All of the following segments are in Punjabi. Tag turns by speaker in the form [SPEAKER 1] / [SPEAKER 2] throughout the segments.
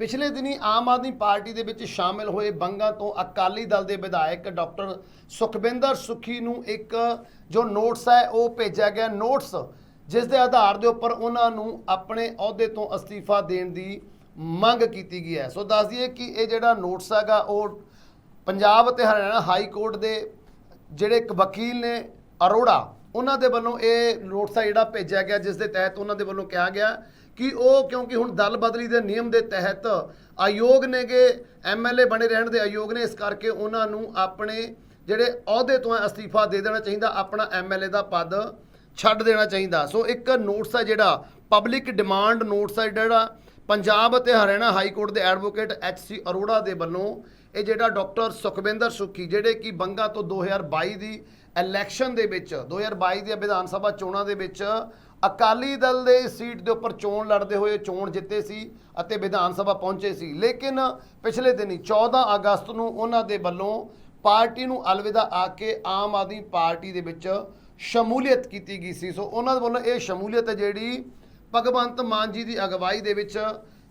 [SPEAKER 1] ਪਿਛਲੇ ਦਿਨੀ ਆਮ ਆਦਮੀ ਪਾਰਟੀ ਦੇ ਵਿੱਚ ਸ਼ਾਮਿਲ ਹੋਏ ਬੰਗਾ ਤੋਂ ਅਕਾਲੀ ਦਲ ਦੇ ਵਿਧਾਇਕ ਡਾਕਟਰ ਸੁਖਬਿੰਦਰ ਸੁਖੀ ਨੂੰ ਇੱਕ ਜੋ ਨੋਟਸ ਹੈ, ਉਹ ਭੇਜਿਆ ਗਿਆ। ਨੋਟਸ ਜਿਸ ਦੇ ਆਧਾਰ ਦੇ ਉੱਪਰ ਉਹਨਾਂ ਨੂੰ ਆਪਣੇ ਅਹੁਦੇ ਤੋਂ ਅਸਤੀਫਾ ਦੇਣ ਦੀ ਮੰਗ ਕੀਤੀ ਗਈ ਹੈ। ਸੋ ਦੱਸ ਦਈਏ ਕਿ ਇਹ ਜਿਹੜਾ ਨੋਟਸ ਹੈਗਾ, ਉਹ ਪੰਜਾਬ ਅਤੇ ਹਰਿਆਣਾ ਹਾਈ ਕੋਰਟ ਦੇ ਜਿਹੜੇ ਇੱਕ ਵਕੀਲ ਨੇ ਅਰੋੜਾ ਉਹਨਾਂ ਦੇ ਵੱਲੋਂ ਇਹ ਨੋਟਿਸ ਆ ਜਿਹੜਾ ਭੇਜਿਆ ਗਿਆ, ਜਿਸ ਦੇ ਤਹਿਤ ਉਹਨਾਂ ਦੇ ਵੱਲੋਂ ਕਿਹਾ ਗਿਆ ਕਿ ਉਹ ਕਿਉਂਕਿ ਹੁਣ ਦਲ ਬਦਲੀ ਦੇ ਨਿਯਮ ਦੇ ਤਹਿਤ ਆਯੋਗ ਨੇਗੇ ਐਮਐਲਏ ਬਣੇ ਰਹਿਣ ਦੇ ਆਯੋਗ ਨੇ, ਇਸ ਕਰਕੇ ਉਹਨਾਂ ਨੂੰ ਆਪਣੇ ਜਿਹੜੇ ਅਹੁਦੇ ਤੋਂ ਅਸਤੀਫਾ ਦੇ ਦੇਣਾ ਚਾਹੀਦਾ, ਆਪਣਾ ਐਮਐਲਏ ਦਾ ਪਦ ਛੱਡ ਦੇਣਾ ਚਾਹੀਦਾ। ਸੋ ਇੱਕ ਨੋਟਿਸ ਹੈ ਜਿਹੜਾ, ਪਬਲਿਕ ਡਿਮਾਂਡ ਨੋਟਿਸ ਹੈ ਜਿਹੜਾ, ਪੰਜਾਬ ਅਤੇ ਹਰਿਆਣਾ ਹਾਈ ਕੋਰਟ ਦੇ ਐਡਵੋਕੇਟ ਐਚ ਸੀ ਅਰੋੜਾ ਦੇ ਵੱਲੋਂ ਇਹ ਜਿਹੜਾ ਡਾਕਟਰ ਸੁਖਵਿੰਦਰ ਸੁਖੀ, ਜਿਹੜੇ ਕਿ ਬੰਗਾ ਤੋਂ 2022 ਦੀ ਇਲੈਕਸ਼ਨ ਦੇ ਵਿੱਚ 2022 ਦੀਆਂ ਵਿਧਾਨ ਸਭਾ ਚੋਣਾਂ ਦੇ ਵਿੱਚ ਅਕਾਲੀ ਦਲ ਦੇ ਸੀਟ ਦੇ ਉੱਪਰ ਚੋਣ ਲੜਦੇ ਹੋਏ ਚੋਣ ਜਿੱਤੇ ਸੀ ਅਤੇ ਵਿਧਾਨ ਸਭਾ ਪਹੁੰਚੇ ਸੀ। ਲੇਕਿਨ ਪਿਛਲੇ ਦਿਨੀ 14 ਅਗਸਤ ਨੂੰ ਉਹਨਾਂ ਦੇ ਵੱਲੋਂ ਪਾਰਟੀ ਨੂੰ ਅਲਵਿਦਾ ਆ ਕੇ ਆਮ ਆਦਮੀ ਪਾਰਟੀ ਦੇ ਵਿੱਚ ਸ਼ਮੂਲੀਅਤ ਕੀਤੀ ਗਈ ਸੀ। ਸੋ ਉਹਨਾਂ ਦੇ ਵੱਲੋਂ ਇਹ ਸ਼ਮੂਲੀਅਤ ਹੈ ਜਿਹੜੀ ਭਗਵੰਤ ਮਾਨ ਜੀ ਦੀ ਅਗਵਾਈ ਦੇ ਵਿੱਚ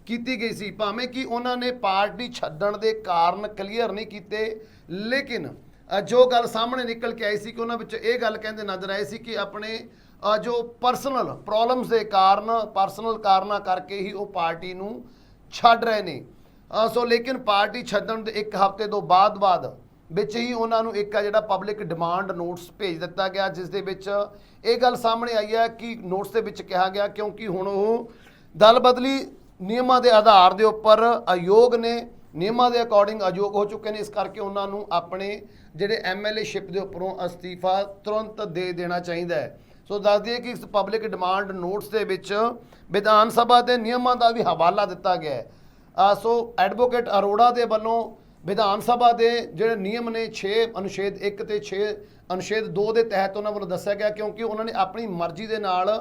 [SPEAKER 1] ਕੀਤੀ ਗਈ ਸੀ। ਭਾਵੇਂ ਕਿ ਉਹਨਾਂ ਨੇ ਪਾਰਟੀ ਛੱਡਣ ਦੇ ਕਾਰਨ ਕਲੀਅਰ ਨਹੀਂ ਕੀਤੇ, ਲੇਕਿਨ ਜੋ ਗੱਲ ਸਾਹਮਣੇ ਨਿਕਲ ਕੇ ਆਈ ਸੀ ਕਿ ਉਹਨਾਂ ਵਿੱਚ ਇਹ ਗੱਲ ਕਹਿੰਦੇ ਨਜ਼ਰ ਆਏ ਸੀ ਕਿ ਆਪਣੇ ਜੋ ਪਰਸਨਲ ਪ੍ਰੋਬਲਮਸ ਦੇ ਕਾਰਨ ਪਰਸਨਲ ਕਾਰਨਾਂ ਕਰਕੇ ਹੀ ਉਹ ਪਾਰਟੀ ਨੂੰ ਛੱਡ ਰਹੇ ਨੇ। ਸੋ ਲੇਕਿਨ ਪਾਰਟੀ ਛੱਡਣ ਦੇ ਇੱਕ ਹਫ਼ਤੇ ਤੋਂ ਬਾਅਦ ਬਾਅਦ ਵਿੱਚ ਹੀ ਉਹਨਾਂ ਨੂੰ ਇੱਕ ਆ ਜਿਹੜਾ ਪਬਲਿਕ ਡਿਮਾਂਡ ਨੋਟਿਸ ਭੇਜ ਦਿੱਤਾ ਗਿਆ, ਜਿਸ ਦੇ ਵਿੱਚ ਇਹ ਗੱਲ ਸਾਹਮਣੇ ਆਈ ਹੈ ਕਿ ਨੋਟਿਸ ਦੇ ਵਿੱਚ ਕਿਹਾ ਗਿਆ ਕਿਉਂਕਿ ਹੁਣ ਉਹ ਦਲ ਬਦਲੀ ਨਿਯਮਾਂ ਦੇ ਆਧਾਰ ਦੇ ਉੱਪਰ ਅਯੋਗ ਨੇ, ਨਿਯਮਾਂ ਦੇ ਅਕੋਰਡਿੰਗ ਅਯੋਗ ਹੋ ਚੁੱਕੇ ਨੇ, ਇਸ ਕਰਕੇ ਉਹਨਾਂ ਨੂੰ ਆਪਣੇ ਜਿਹੜੇ ਐਮਐਲਏ ਸ਼ਿਪ ਦੇ ਉੱਪਰੋਂ ਅਸਤੀਫਾ ਤੁਰੰਤ ਦੇ ਦੇਣਾ ਚਾਹੀਦਾ ਹੈ ਸੋ ਦੱਸ ਦਈਏ ਕਿ ਇਸ ਪਬਲਿਕ ਡਿਮਾਂਡ ਨੋਟਸ ਦੇ ਵਿੱਚ ਵਿਧਾਨ ਸਭਾ ਦੇ ਨਿਯਮਾਂ ਦਾ ਵੀ ਹਵਾਲਾ ਦਿੱਤਾ ਗਿਆ ਹੈ ਸੋ ਐਡਵੋਕੇਟ ਅਰੋੜਾ ਦੇ ਵੱਲੋਂ ਵਿਧਾਨ ਸਭਾ ਦੇ ਜਿਹੜੇ ਨਿਯਮ ਨੇ 6 ਅਨੁਛੇਦ 1 ਤੇ 6 ਅਨੁਛੇਦ 2 ਦੇ ਤਹਿਤ ਉਹਨਾਂ ਵੱਲੋਂ ਦੱਸਿਆ ਗਿਆ ਕਿਉਂਕਿ ਉਹਨਾਂ ਨੇ ਆਪਣੀ ਮਰਜ਼ੀ ਦੇ ਨਾਲ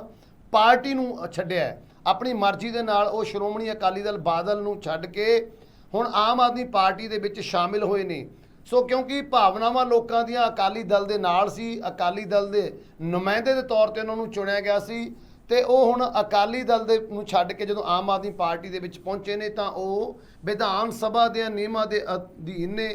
[SPEAKER 1] ਪਾਰਟੀ ਨੂੰ ਛੱਡਿਆ ਹੈ। ਆਪਣੀ ਮਰਜ਼ੀ ਦੇ ਨਾਲ ਉਹ ਸ਼੍ਰੋਮਣੀ ਅਕਾਲੀ ਦਲ ਬਾਦਲ ਨੂੰ ਛੱਡ ਕੇ ਹੁਣ ਆਮ ਆਦਮੀ ਪਾਰਟੀ ਦੇ ਵਿੱਚ ਸ਼ਾਮਿਲ ਹੋਏ ਨੇ। ਸੋ ਕਿਉਂਕਿ ਭਾਵਨਾਵਾਂ ਲੋਕਾਂ ਦੀਆਂ ਅਕਾਲੀ ਦਲ ਦੇ ਨਾਲ ਸੀ, ਅਕਾਲੀ ਦਲ ਦੇ ਨੁਮਾਇੰਦੇ ਦੇ ਤੌਰ ਤੇ ਉਹਨਾਂ ਨੂੰ ਚੁਣਿਆ ਗਿਆ ਸੀ ਤੇ ਉਹ ਹੁਣ ਅਕਾਲੀ ਦਲ ਦੇ ਨੂੰ ਛੱਡ ਕੇ ਜਦੋਂ ਆਮ ਆਦਮੀ ਪਾਰਟੀ ਦੇ ਵਿੱਚ ਪਹੁੰਚੇ ਨੇ ਤਾਂ ਉਹ ਵਿਧਾਨ ਸਭਾ ਦੇ ਨਿਯਮਾਂ ਦੇ ਅਧੀਨ ਨੇ।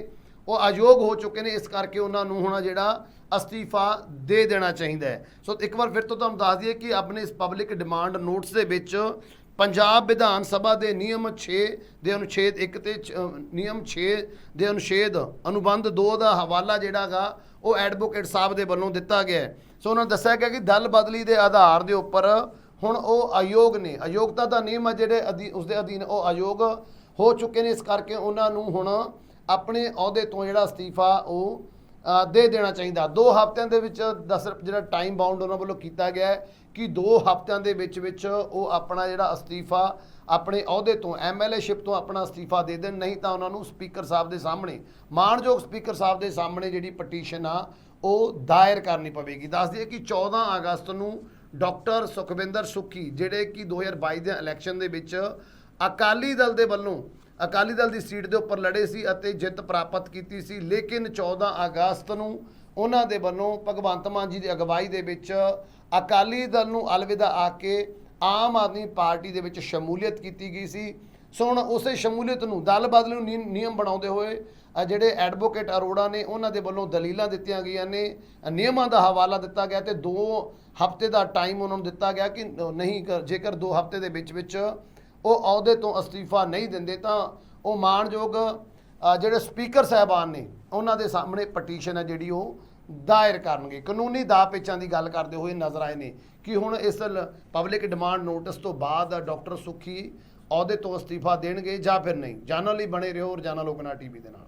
[SPEAKER 1] ਉਹ ਅਯੋਗ ਹੋ ਚੁੱਕੇ ਨੇ, ਇਸ ਕਰਕੇ ਉਹਨਾਂ ਨੂੰ ਹੁਣ ਜਿਹੜਾ ਅਸਤੀਫਾ ਦੇ ਦੇਣਾ ਚਾਹੀਦਾ ਹੈ। ਸੋ ਇੱਕ ਵਾਰ ਫਿਰ ਤੋਂ ਤੁਹਾਨੂੰ ਦੱਸ ਦਈਏ ਕਿ ਆਪਣੇ ਇਸ ਪਬਲਿਕ ਡਿਮਾਂਡ ਨੋਟਸ ਦੇ ਵਿੱਚ ਪੰਜਾਬ ਵਿਧਾਨ ਸਭਾ ਦੇ ਨਿਯਮ 6 ਦੇ ਅਨੁਛੇਦ 1 ਤੇ ਚ- ਨਿਯਮ 6 ਦੇ ਅਨੁਛੇਦ ਅਨੁਬੰਧ 2 ਦਾ ਹਵਾਲਾ ਜਿਹੜਾਗਾ ਉਹ ਐਡਵੋਕੇਟ ਸਾਹਿਬ ਦੇ ਵੱਲੋਂ ਦਿੱਤਾ ਗਿਆ ਹੈ। ਸੋ ਉਹਨਾਂ ਨੇ ਦੱਸਿਆ ਗਿਆ ਕਿ ਦਲ ਬਦਲੀ ਦੇ ਆਧਾਰ ਦੇ ਉੱਪਰ ਹੁਣ ਉਹ ਆਯੋਗ ਨੇ। ਅਯੋਗਤਾ ਦਾ ਨਿਯਮ ਹੈ ਜਿਹੜੇ ਅਧੀ- ਉਸ ਦੇ ਅਧੀਨ ਉਹ ਅਯੋਗ ਹੋ ਚੁੱਕੇ ਨੇ, ਇਸ ਕਰਕੇ ਉਹਨਾਂ ਨੂੰ ਹੁਣ ਆਪਣੇ ਅਹੁਦੇ ਤੋਂ ਜਿਹੜਾ ਅਸਤੀਫਾ ਉਹ ਦੇ ਦੇਣਾ ਚਾਹੀਦਾ। ਦੋ ਹਫ਼ਤਿਆਂ ਦੇ ਵਿੱਚ ਦਸ ਜਿਹੜਾ ਟਾਈਮ ਬਾਉਂਡ ਉਹਨਾਂ ਵੱਲੋਂ ਕੀਤਾ ਗਿਆ ਹੈ ਕਿ ਦੋ ਹਫ਼ਤਿਆਂ ਦੇ ਵਿੱਚ ਵਿੱਚ ਉਹ ਆਪਣਾ ਜਿਹੜਾ ਅਸਤੀਫਾ ਆਪਣੇ ਅਹੁਦੇ ਤੋਂ ਐਮਐਲਏਸ਼ਿਪ ਤੋਂ ਆਪਣਾ ਅਸਤੀਫਾ ਦੇ ਦੇਣ। ਨਹੀਂ ਤਾਂ ਉਹਨਾਂ ਨੂੰ ਸਪੀਕਰ ਸਾਹਿਬ ਦੇ ਸਾਹਮਣੇ, ਮਾਣਯੋਗ ਸਪੀਕਰ ਸਾਹਿਬ ਦੇ ਸਾਹਮਣੇ ਜਿਹੜੀ ਪਟੀਸ਼ਨ ਆ, ਉਹ ਦਾਇਰ ਕਰਨੀ ਪਵੇਗੀ। ਦੱਸ ਦਈਏ ਕਿ 14 ਅਗਸਤ ਨੂੰ ਡਾਕਟਰ ਸੁਖਵਿੰਦਰ ਸੁੱਖੀ, ਜਿਹੜੇ ਕਿ 2022 ਦੇ ਇਲੈਕਸ਼ਨ ਦੇ ਵਿੱਚ ਅਕਾਲੀ ਦਲ ਦੇ ਵੱਲੋਂ ਅਕਾਲੀ ਦਲ ਦੀ ਸੀਟ ਦੇ ਉੱਪਰ ਲੜੇ ਸੀ ਅਤੇ ਜਿੱਤ ਪ੍ਰਾਪਤ ਕੀਤੀ ਸੀ, ਲੇਕਿਨ 14 ਅਗਸਤ ਨੂੰ ਉਹਨਾਂ ਦੇ ਵੱਲੋਂ ਭਗਵੰਤ ਮਾਨ ਜੀ ਦੀ ਅਗਵਾਈ ਦੇ ਵਿੱਚ ਅਕਾਲੀ ਦਲ ਨੂੰ ਅਲਵਿਦਾ ਆ ਕੇ ਆਮ ਆਦਮੀ ਪਾਰਟੀ ਦੇ ਵਿੱਚ ਸ਼ਮੂਲੀਅਤ ਕੀਤੀ ਗਈ ਸੀ। ਸੋ ਹੁਣ ਉਸੇ ਸ਼ਮੂਲੀਅਤ ਨੂੰ ਦਲ ਬਦਲ ਨੂੰ ਨਿਯਮ- ਨਿਯਮ ਬਣਾਉਂਦੇ ਹੋਏ ਜਿਹੜੇ ਐਡਵੋਕੇਟ ਅਰੋੜਾ ਨੇ, ਉਹਨਾਂ ਦੇ ਵੱਲੋਂ ਦਲੀਲਾਂ ਦਿੱਤੀਆਂ ਗਈਆਂ ਨੇ ਨਿਯਮਾਂ ਦਾ ਹਵਾਲਾ ਦਿੱਤਾ ਗਿਆ ਤੇ 2 ਹਫ਼ਤੇ ਦਾ ਟਾਈਮ ਉਹਨਾਂ ਨੂੰ ਦਿੱਤਾ ਗਿਆ ਕਿ ਨਹੀਂ ਜੇਕਰ 2 ਹਫ਼ਤੇ ਦੇ ਵਿੱਚ ਵਿੱਚ ਉਹ ਅਹੁਦੇ ਤੋਂ ਅਸਤੀਫਾ ਨਹੀਂ ਦਿੰਦੇ ਤਾਂ ਉਹ ਮਾਣਯੋਗ ਜਿਹੜੇ ਸਪੀਕਰ ਸਾਹਿਬਾਨ ਨੇ, ਉਹਨਾਂ ਦੇ ਸਾਹਮਣੇ ਪਟੀਸ਼ਨ ਹੈ ਜਿਹੜੀ ਉਹ ਦਾਇਰ ਕਰਨਗੇ। ਕਾਨੂੰਨੀ ਦਾਅ ਪੇਚਾਂ ਦੀ ਗੱਲ ਕਰਦੇ ਹੋਏ ਨਜ਼ਰ ਆਏ ਨੇ ਕਿ ਹੁਣ ਇਸ ਪਬਲਿਕ ਡਿਮਾਂਡ ਨੋਟਿਸ ਤੋਂ ਬਾਅਦ ਡਾਕਟਰ ਸੁਖੀ ਅਹੁਦੇ ਤੋਂ ਅਸਤੀਫਾ ਦੇਣਗੇ ਜਾਂ ਫਿਰ ਨਹੀਂ। ਜਾਣਨ ਲਈ ਬਣੇ ਰਹੋ ਰੋਜ਼ਾਨਾ ਲੋਕਨਾ ਟੀਵੀ ਦੇ ਨਾਲ।